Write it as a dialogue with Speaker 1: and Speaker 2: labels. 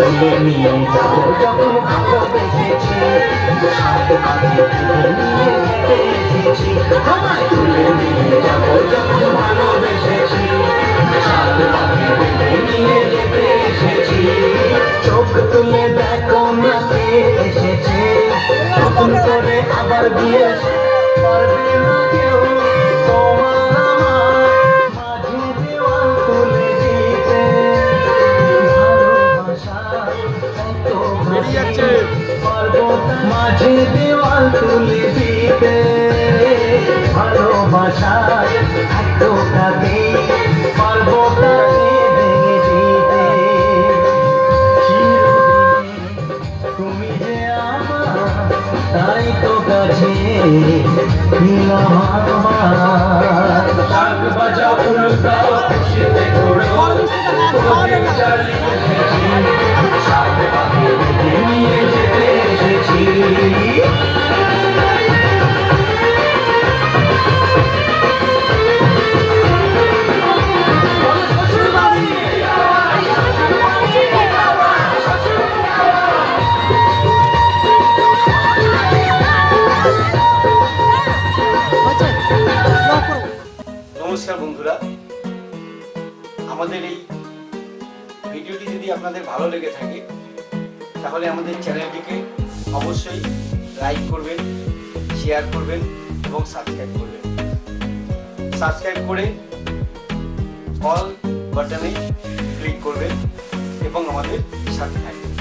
Speaker 1: তুলে নিয়ে যাব যখন ভালোবেসেছি সাত পাখি তুলে নিয়ে যেতে এসেছি আমায় তুলে নিয়ে যাব যখন ভালোবেসেছি সাত পাখি তুলে নিয়ে যেতে এসেছি চোখ তুলে দেখো না এসেছে নতুন করে আবার বিয়ে পারবে না মাঝে দেওয়াল তুলে দিতে। ভালোবাসা এত কাঁদে পারব তুমি যে তাই তো কাছে নিলাম শাক বাজাও খুশিতে ঘোরো
Speaker 2: নমস্কার বন্ধুরা। আমাদের এই ভিডিওটি যদি আপনাদের ভালো লেগে থাকে, তাহলে আমাদের চ্যানেলটিকে অবশ্যই লাইক করবেন, শেয়ার করবেন এবং সাবস্ক্রাইব করবেন। সাবস্ক্রাইব করে অল বাটনে ক্লিক করবেন এবং আমাদের সাথে থাকবেন।